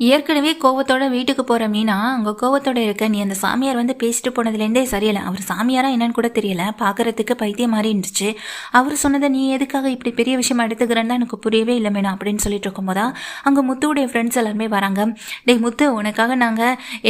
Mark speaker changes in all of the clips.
Speaker 1: ஏற்கனவே கோவத்தோட வீட்டுக்கு போற மீனா அங்க கோவத்தோட இருக்க நீ அந்த சாமியார் வந்து பேசிட்டு போனதுலேருந்தே சரியில்லை. அவர் சாமியாரா என்னன்னு கூட தெரியல. பார்க்கறதுக்கு பைத்தியம் மாறி இருந்துச்சு. அவர் சொன்னதை நீ எதுக்காக இப்படி பெரிய விஷயமா எடுத்துக்கிறேன்னு தான் எனக்கு புரியவே இல்லை மீனா அப்படின்னு சொல்லிட்டு இருக்கும்போதா அங்க முத்துவுடைய ஃப்ரெண்ட்ஸ் எல்லாருமே வராங்க. டேய் முத்து உனக்காக நாங்க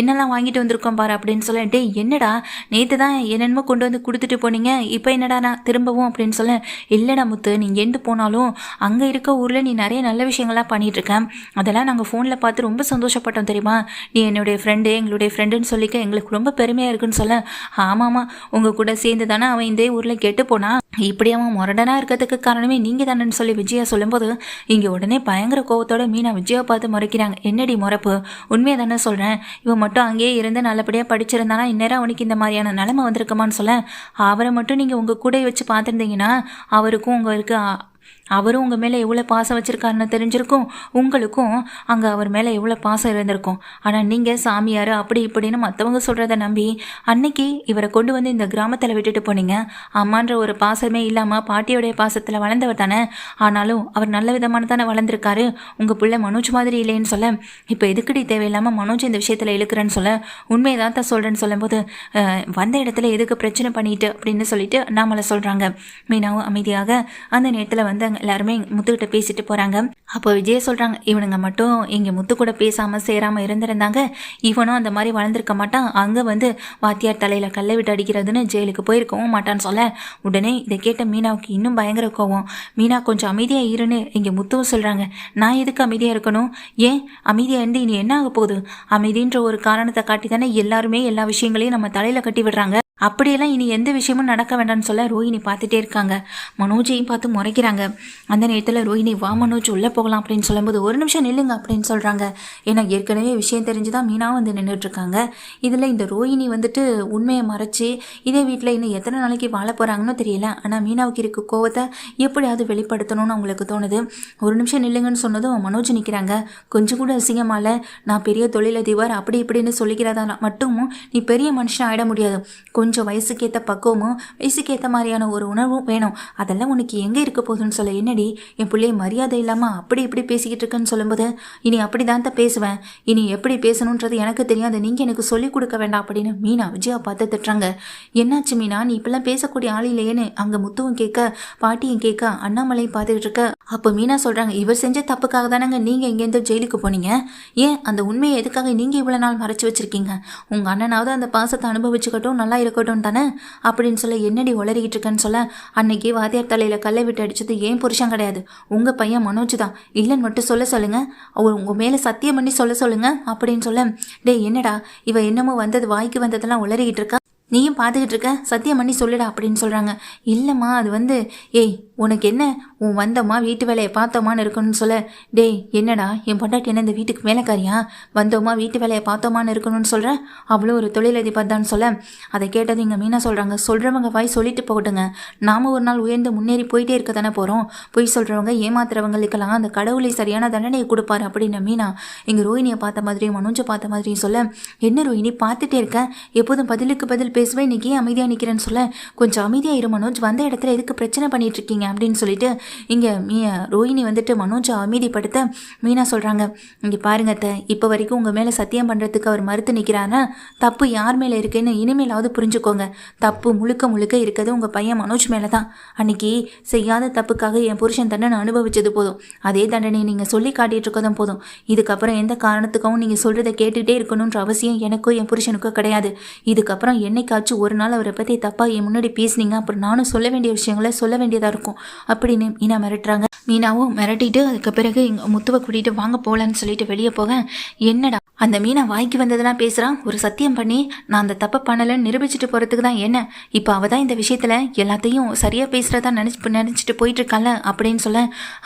Speaker 1: என்னெல்லாம் வாங்கிட்டு வந்திருக்கோம் பாரு அப்படின்னு சொல்ல டேய் என்னடா? நேற்று தான் என்னென்னமோ கொண்டு வந்து கொடுத்துட்டு போனீங்க. இப்போ என்னடா நான் திரும்பவும்? அப்படின்னு சொல்ல இல்லைடா முத்து நீ எண்டு போனாலும் அங்கே இருக்க ஊரில் நீ நிறைய நல்ல விஷயங்கள்லாம் பண்ணிட்டு இருக்க. அதெல்லாம் நாங்கள் ஃபோனில் பார்த்து ரொம்ப ரொம்ப சந்தோஷப்பட்டோம் தெரியுமா? நீ என்னுடைய ஃப்ரெண்டு எங்களுடைய ஃப்ரெண்டுன்னு சொல்லிக்க எங்களுக்கு ரொம்ப பெருமையாக இருக்குன்னு சொல்ல. ஆமாம்மா உங்கள் கூட சேர்ந்து தானே அவன் இந்த ஊரில் கெட்டு போனா? இப்படி அவன் முரடனாக இருக்கிறதுக்கு காரணமே நீங்கள் தானேன்னு சொல்லி விஜயா சொல்லும்போது இங்கே உடனே பயங்கர கோவத்தோட மீனா விஜயா பார்த்து முறைக்கிறாங்க. என்னடி முறப்பு? உண்மையை தானே சொல்கிறேன் இவன் மட்டும் அங்கேயே இருந்து நல்லபடியாக படிச்சிருந்தானா? இந்நேரம் அவனுக்கு இந்த மாதிரியான நிலைமை வந்திருக்குமான்னு சொல்ல. அவரை மட்டும் நீங்கள் உங்கள் கூட வச்சு பார்த்துருந்தீங்கன்னா அவருக்கும் உங்களுக்கு அவரும் உங்கள் மேலே எவ்வளோ பாசம் வச்சுருக்காருன்னு தெரிஞ்சிருக்கும். உங்களுக்கும் அங்கே அவர் மேலே எவ்வளோ பாசம் இருந்திருக்கும். ஆனால் நீங்கள் சாமியார் அப்படி இப்படின்னு மற்றவங்க சொல்கிறத நம்பி அன்னைக்கு இவரை கொண்டு வந்து இந்த கிராமத்தில் விட்டுட்டு போனீங்க. அம்மான்ற ஒரு பாசமே இல்லாமல் பாட்டியோடைய பாசத்தில் வளர்ந்தவர் தானே. ஆனாலும் அவர் நல்ல விதமான தானே வளர்ந்துருக்காரு. உங்கள் பிள்ளை மனோஜ் மாதிரி இல்லைன்னு சொல்ல. இப்போ எதுக்கடி தேவையில்லாமல் மனோஜ் இந்த விஷயத்தில் இழுக்கிறேன்னு சொல்ல. உண்மையை தான் தான் சொல்கிறேன்னு சொல்லும்போது வந்த இடத்துல எதுக்கு பிரச்சனை பண்ணிட்டு அப்படின்னு சொல்லிட்டு அண்ணாமலை சொல்கிறாங்க மீனாவும் அமைதியாக அந்த நேரத்தில் வந்து அங்க எல்லாருமே முத்துக்கிட்ட பேசிட்டு போகிறாங்க அப்போ விஜய் சொல்கிறாங்க இவனுங்க மட்டும் இங்கே முத்து கூட பேசாமல் சேராமல் இருந்திருந்தாங்க. இவனும் அந்த மாதிரி வளர்ந்துருக்க மாட்டான். அங்கே வந்து வாத்தியார் தலையில் கல்லை விட்டு அடிக்கிறதுன்னு ஜெயிலுக்கு போயிருக்கவும் மாட்டான்னு சொல்ல. உடனே இதை கேட்ட மீனாவுக்கு இன்னும் பயங்கர கோவம். மீனா கொஞ்சம் அமைதியாக இருன்னு இங்கே முத்துவும் சொல்கிறாங்க நான் எதுக்கு அமைதியாக இருக்கணும்? ஏன்? அமைதியாக இருந்து இனி என்ன ஆக போகுது? அமைதின்ற ஒரு காரணத்தை காட்டி தானே எல்லாருமே எல்லா விஷயங்களையும் நம்ம தலையில் கட்டி விடுறாங்க. அப்படியெல்லாம் இனி எந்த விஷயமும் நடக்க வேண்டாம்னு சொல்ல ரோஹிணி பார்த்துட்டே இருக்காங்க. மனோஜையும் பார்த்து முறைக்கிறாங்க. அந்த நேரத்தில் ரோஹிணி வா மனோஜ் உள்ளே போகலாம் அப்படின்னு சொல்லும்போது ஒரு நிமிஷம் நில்லுங்க அப்படின்னு சொல்கிறாங்க ஏன்னா ஏற்கனவே விஷயம் தெரிஞ்சு தான் மீனா வந்து நின்றுட்டுருக்காங்க இதில் இந்த ரோஹிணி வந்துட்டு உண்மையை மறைச்சி இதே வீட்டில் இன்னும் எத்தனை நாளைக்கு வாழ போகிறாங்கன்னு தெரியல. ஆனால் மீனாவுக்கு இருக்க கோவத்தை எப்படியாவது வெளிப்படுத்தணும்னு அவங்களுக்கு தோணுது. ஒரு நிமிஷம் நில்லுங்கன்னு சொன்னதும் மனோஜ் நிற்கிறாங்க கொஞ்சம் கூட அசிங்கமால. நான் பெரிய தொழிலதிபர் அப்படி இப்படின்னு சொல்லிக்கிறதா மட்டும் நீ பெரிய மனுஷன் ஆகிட முடியாது. கொஞ்சம் வயசுக்கேற்ற பக்குவமும் வயசுக்கேற்ற மாதிரியான ஒரு உணர்வும் வேணும். அதெல்லாம் உனக்கு எங்கே இருக்க போகுதுன்னு சொல்ல. என்னடி? என் பிள்ளைய மரியாதை இல்லாமல் அப்படி இப்படி பேசிக்கிட்டு இருக்கேன்னு சொல்லும்போது இனி அப்படி தான் பேசுவேன். இனி எப்படி பேசணுன்றது எனக்கு தெரியாது. நீங்கள் எனக்கு சொல்லிக் கொடுக்க வேண்டாம் அப்படின்னு மீனா விஜயா பார்த்து திட்டுறாங்க. என்னாச்சு மீனா? நீ இப்பெல்லாம் பேசக்கூடிய ஆள் இல்லையேன்னு அங்கே முத்துவும் கேட்க பாட்டியும் கேட்க அண்ணாமலையும் பார்த்துக்கிட்டு இருக்க. அப்போ மீனா சொல்கிறாங்க இவர் செஞ்ச தப்புக்காக தானங்க நீங்கள் இங்கேருந்து ஜெயிலுக்கு போனீங்க? ஏன்? அந்த உண்மையை எதுக்காக நீங்கள் இவ்வளோ நாள் மறைச்சி வச்சிருக்கீங்க? உங்கள் அண்ணனாவது அந்த பாசத்தை அனுபவிச்சுக்கட்டும் நல்லா இருக்கும் இருக்கட்டும் தானே? அப்படின்னு சொல்ல என்னடி உளறிக்கிட்டு இருக்கேன்னு சொல்ல அன்னைக்கு வாத்தியார் தலையில் கல்லை விட்டு அடிச்சது ஏன் புருஷன் கிடையாது? உங்கள் பையன் மனோஜ் தான். இல்லைன்னு மட்டும் சொல்ல சொல்லுங்க. அவர் உங்கள் மேலே சத்தியம் பண்ணி சொல்ல சொல்லுங்க அப்படின்னு சொல்ல டேய் என்னடா இவ என்னமோ வந்தது வாய்க்கு வந்ததெல்லாம் உளறிக்கிட்டு இருக்கா? நீயும் பார்த்துக்கிட்டு இருக்க சத்தியம் பண்ணி சொல்லுடா அப்படின்னு சொல்கிறாங்க இல்லைம்மா அது வந்து ஏய் உனக்கு என்ன? உன் வந்தோமா வீட்டு வேலையை பார்த்தோமான்னு இருக்கணும்னு சொல்ல. டேய் என்னடா என் பொண்டாட்டி என்ன இந்த வீட்டுக்கு வேலைக்காரியா? வந்தோமா வீட்டு வேலையை பார்த்தோமான்னு இருக்கணும்னு சொல்கிறேன் அவ்வளோ ஒரு தொழிலதிபர் தான் சொல்ல. அதை கேட்டது இங்கே மீனா சொல்கிறாங்க சொல்கிறவங்க வாய் சொல்லிட்டு போகட்டுங்க. நாம ஒரு நாள் உயர்ந்து முன்னேறி போயிட்டே இருக்க தானே போகிறோம் பொய் சொல்கிறவங்க ஏமாத்துறவங்களுக்கெல்லாம் அந்த கடவுளை சரியான தண்டனையை கொடுப்பாரு அப்படின்னு மீனா இங்கே ரோஹினியை பார்த்த மாதிரியும் மனோஜை பார்த்த மாதிரியும் சொல்ல. என்ன ரோஹினி பார்த்துட்டே இருக்கேன் எப்போதும் பதிலுக்கு பதில் பேசுவேன் இன்னைக்கு ஏன் அமைதியாக நிற்கிறேன்னு சொல்ல? கொஞ்சம் அமைதியாக இரு மனோஜ். வந்த இடத்துல எதுக்கு பிரச்சனை பண்ணிட்டு இருக்கீங்க அப்படின்னு சொல்லிட்டு இங்கே மீ ரோஹிணி வந்துட்டு மனோஜை அமைதிப்படுத்த மீனா சொல்கிறாங்க இங்கே பாருங்க அத்தை. இப்போ வரைக்கும் உங்கள் மேலே சத்தியம் பண்ணுறதுக்கு அவர் மறுத்து நிற்கிறாருன்னா தப்பு யார் மேலே இருக்குன்னு இனிமேலாவது புரிஞ்சுக்கோங்க. தப்பு முழுக்க முழுக்க இருக்கிறது உங்கள் பையன் மனோஜ் மேலே தான் அன்றைக்கி செய்யாத தப்புக்காக என் புருஷன் தண்டனை அனுபவிச்சது போதும். அதே தண்டனை நீங்கள் சொல்லி காட்டிகிட்டு இருக்கதும் போதும். இதுக்கப்புறம் எந்த காரணத்துக்காகவும் நீங்கள் சொல்கிறத கேட்டுகிட்டே இருக்கணுன்ற அவசியம் எனக்கோ என் புருஷனுக்கோ கிடையாது. இதுக்கப்புறம் என்னைக்காச்சும் ஒரு நாள் அவரை பற்றி தப்பாக என் முன்னாடி பேசுனீங்க அப்புறம் நானும் சொல்ல வேண்டிய விஷயங்களை சொல்ல வேண்டியதாக இருக்கும். அப்படின்னு மீனா மிரட்டுறாங்க. மீனாவும் மிரட்டிட்டு அதுக்கு பிறகு எங்கள் முத்துவை கூட்டிகிட்டு வாங்க போகலான்னு சொல்லிட்டு வெளியே போக என்னடா அந்த மீனை வாய்க்கு வந்ததெல்லாம் பேசுகிறான் ஒரு சத்தியம் பண்ணி நான் அந்த தப்பை பண்ணலைன்னு நிரூபிச்சுட்டு போகிறதுக்கு தான் என்ன? இப்போ அவள் தான் இந்த விஷயத்தில் எல்லாத்தையும் சரியாக பேசுகிறதா நினச்சி நினச்சிட்டு போயிட்டுருக்கால அப்படின்னு சொல்ல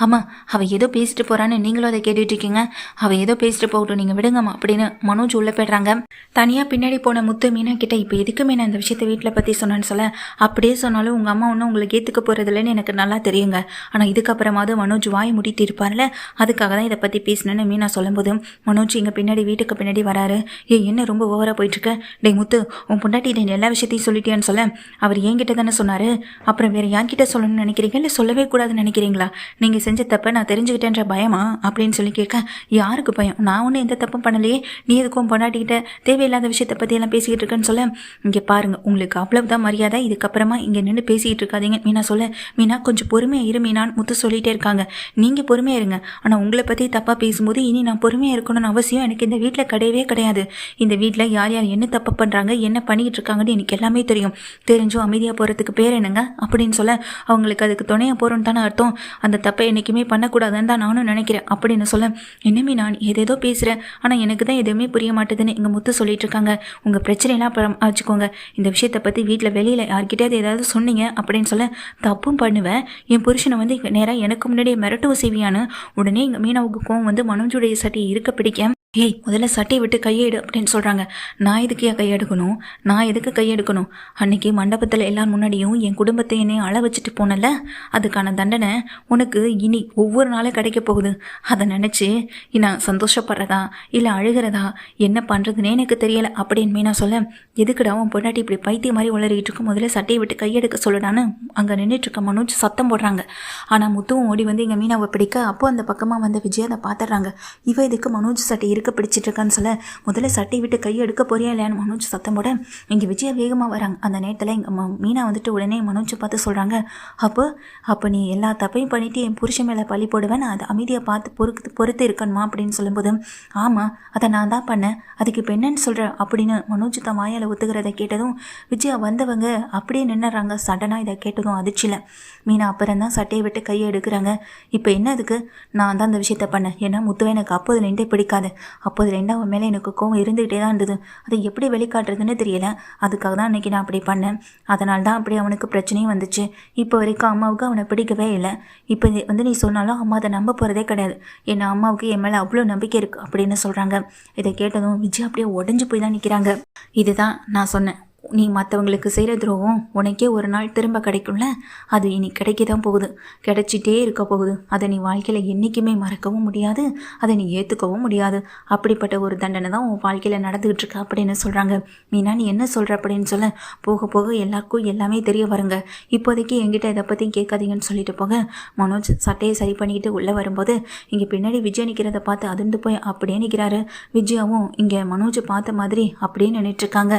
Speaker 1: ஆமாம் அவள் ஏதோ பேசிட்டு போகிறான்னு நீங்களும் அதை கேட்டுட்டு இருக்கீங்க அவள் ஏதோ பேசிட்டு போகட்டும் நீங்கள் விடுங்கம்மா அப்படின்னு மனோஜ் உள்ளே போய்ட்றாங்க. தனியாக பின்னாடி போன முத்து மீனா கிட்ட இப்போ எதுக்கு மீனா இந்த விஷயத்தை வீட்டில் பற்றி சொன்னேன்னு சொல்ல அப்படியே சொன்னாலும் உங்கள் அம்மா ஒன்றும் உங்களுக்கு ஏற்றுக்க போகிறதில்லன்னு எனக்கு நல்லா தெரியுங்க. ஆனால் இதுக்கப்புறமாவது மனோஜ் வாய் முடித்து இருப்பார்ல அதுக்காக தான் இதை பற்றி பேசினேன்னு மீனா சொல்லும்போது மனோஜ் இங்கே பின்னாடி வீட்டு வீட்டுக்கு பின்னாடி வராரு. ஏ என்ன ரொம்ப ஓவராக போயிட்டுருக்க? டே முத்து உன் பொண்டாட்டி நீ எல்லா விஷயத்தையும் சொல்லிட்டேன்னு சொல்ல. அவர் என்கிட்ட தானே சொன்னார். அப்புறம் வேறு யார்கிட்ட சொல்லணும்னு நினைக்கிறீங்க? இல்லை சொல்லவே கூடாதுன்னு நினைக்கிறீங்களா? நீங்கள் செஞ்ச தப்பை நான் தெரிஞ்சுக்கிட்டேன்ற பயமா? அப்படின்னு சொல்லி கேட்க யாருக்கு பயம்? நான் ஒன்றும் எந்த தப்பும் பண்ணலையே. நீ எதுக்கும் உன் பொண்டாட்டிக்கிட்ட தேவையில்லாத விஷயத்தை பற்றியெல்லாம் பேசிக்கிட்டு இருக்கேன்னு சொல்ல? இங்கே பாருங்க உங்களுக்கு அவ்வளவுதான் மரியாதை. இதுக்கப்புறமா இங்கே நின்று பேசிக்கிட்டு இருக்காதீங்க. மீனா சொல்ல மீனா கொஞ்சம் பொறுமையாக இரு மீனான்னு முத்து சொல்லிகிட்டே இருக்காங்க. நீங்கள் பொறுமையாக இருங்க. ஆனால் உங்களை பற்றி தப்பாக பேசும்போது இனி நான் பொறுமையாக இருக்கணும்னு அவசியம் எனக்கு இந்த வீட்டில் கிடையவே கிடையாது. இந்த வீட்டில் யார் யார் என்ன தப்பு பண்ணுறாங்க என்ன பண்ணிக்கிட்டு இருக்காங்கன்னு எனக்கு எல்லாமே தெரியும். தெரிஞ்சும் அமைதியாக போகிறதுக்கு பேர் என்னங்க? அப்படின்னு சொல்ல அவங்களுக்கு அதுக்கு துணையாக போகிறோன்னு தானே அர்த்தம். அந்த தப்பை என்றைக்குமே பண்ணக்கூடாதுன்னு தான் நானும் நினைக்கிறேன். அப்படின்னு சொல்ல என்னமே நான் ஏதேதோ பேசுகிறேன் ஆனால் எனக்கு தான் எதுவுமே புரிய மாட்டேதுன்னு எங்கள் முத்து சொல்லிட்டு இருக்காங்க. உங்கள் பிரச்சனைலாம் அப்புறம் வச்சுக்கோங்க இந்த விஷயத்தை பற்றி வீட்டில் வெளியில் யார்கிட்டயாவது ஏதாவது சொன்னீங்க அப்படின்னு சொல்ல தப்பும் பண்ணுவேன். என் புருஷனை வந்து நேராக எனக்கு முன்னாடியே மிரட்டுவ செய்வியான்னு உடனே எங்கள் மீனாவுக்கு கோவம் வந்து மனோஜுடைய சட்டையை இருக்க பிடிக்க ஏய் முதல்ல சட்டையை விட்டு கையெடு அப்படின்னு சொல்கிறாங்க நான் எதுக்கு ஏன் கையெடுக்கணும்? நான் எதுக்கு கையெடுக்கணும்? அன்னைக்கு மண்டபத்தில் எல்லார் முன்னாடியும் என் குடும்பத்தை என்னை அள வச்சுட்டு போனல அதுக்கான தண்டனை உனக்கு இனி ஒவ்வொரு நாளும் கிடைக்க போகுது. அதை நினச்சி நான் சந்தோஷப்படுறதா? இல்லை அழுகிறதா? என்ன பண்ணுறதுனே எனக்கு தெரியலை அப்படின்னு மீனா சொல்ல எதுக்குடா உன் பொண்டாட்டி இப்படி பைத்திய மாதிரி உளறிட்டு இருக்கும் முதல்ல சட்டையை விட்டு கையெடுக்க சொல்லுடான்னு அங்கே நின்றுட்டு இருக்க மனோஜ் சத்தம் போடுறாங்க. ஆனால் முத்துவும் ஓடி வந்து எங்கள் மீனாவை பிடிக்க அப்போ அந்த பக்கமாக வந்த விஜய் அதை பார்த்துடுறாங்க இவ இதுக்கு மனோஜ் சட்டை இருக்க பிடிச்சிட்டு இருக்கான்னு சொல்ல முதல்ல சட்டை விட்டு கை எடுக்க போறியா இல்லையான்னு மனோஜ் சத்தம் போட இங்கே விஜயா வேகமாக வராங்க. அந்த நேரத்தில் எங்கள் மீனா வந்துட்டு உடனே மனோஜை பார்த்து சொல்கிறாங்க அப்போ அப்போ நீ எல்லா தப்பையும் பண்ணிவிட்டு என் புருஷன் மேலே பழி போடுவேன் நான் அதை அமைதியாக பார்த்து பொறுத்து பொறுத்து இருக்கணுமா? அப்படின்னு சொல்லும்போது ஆமாம் அதை நான் தான் பண்ணேன். அதுக்கு இப்போ என்னன்னு சொல்கிறேன் அப்படின்னு மனோஜ் தான் வாயால் ஒத்துக்கிறத கேட்டதும் விஜயா வந்தவங்க அப்படியே நின்னுறாங்க. சடனாக இதை கேட்டதும் அதிர்ச்சியில் மீனா அப்புறம் தான் சட்டையை விட்டு கையை எடுக்கிறாங்க. இப்போ என்ன அதுக்கு? நான் தான் அந்த விஷயத்த பண்ணேன். ஏன்னா முத்துவை எனக்கு அப்போது நின்று பிடிக்காது. அப்போதுலேருந்து அவன் மேலே எனக்கு கோவம் இருந்துகிட்டே தான் இருந்தது. அதை எப்படி வெளிக்காட்டுறதுன்னு தெரியல. அதுக்காக தான் அன்றைக்கி நான் அப்படி பண்ணேன். அதனால தான் அப்படி அவனுக்கு பிரச்சனையும் வந்துச்சு. இப்போ வரைக்கும் அம்மாவுக்கு அவனை பிடிக்கவே இல்லை. இப்போ வந்து நீ சொன்னாலும் அம்மா அதை நம்ப போகிறதே கிடையாது. ஏன்னா அம்மாவுக்கு என் மேலே அவ்வளோ நம்பிக்கை இருக்குது அப்படின்னு சொல்கிறாங்க இதை கேட்டதும் விஜய் அப்படியே உடஞ்சி போய் தான் நிற்கிறாங்க இதுதான் நான் சொன்னேன். நீ மற்றவங்களுக்கு செய்கிற துரோகம் உனக்கே ஒரு நாள் திரும்ப கிடைக்கும்ல? அது இனி கிடைக்க தான் போகுது. கிடைச்சிட்டே இருக்க போகுது. அதை நீ வாழ்க்கையில் என்றைக்குமே மறக்கவும் முடியாது. அதை நீ ஏற்றுக்கவும் முடியாது. அப்படிப்பட்ட ஒரு தண்டனை தான் உன் வாழ்க்கையில் நடந்துகிட்டு இருக்கு அப்படின்னு சொல்கிறாங்க மீனா நீ என்ன சொல்கிற அப்படின்னு சொல்ல. போக போக எல்லாருக்கும் எல்லாமே தெரிய வருங்க. இப்போதைக்கு என்கிட்ட இதை பற்றி கேட்காதீங்கன்னு சொல்லிட்டு போக மனோஜ் சட்டையை சரி பண்ணிக்கிட்டு உள்ளே வரும்போது இங்கே பின்னாடி விஜய் நிற்கிறத பார்த்து அதிர்ந்து போய் அப்படியே நிற்கிறாரு விஜயாவும் இங்கே மனோஜை பார்த்த மாதிரி அப்படியே நின்றுட்டுருக்காங்க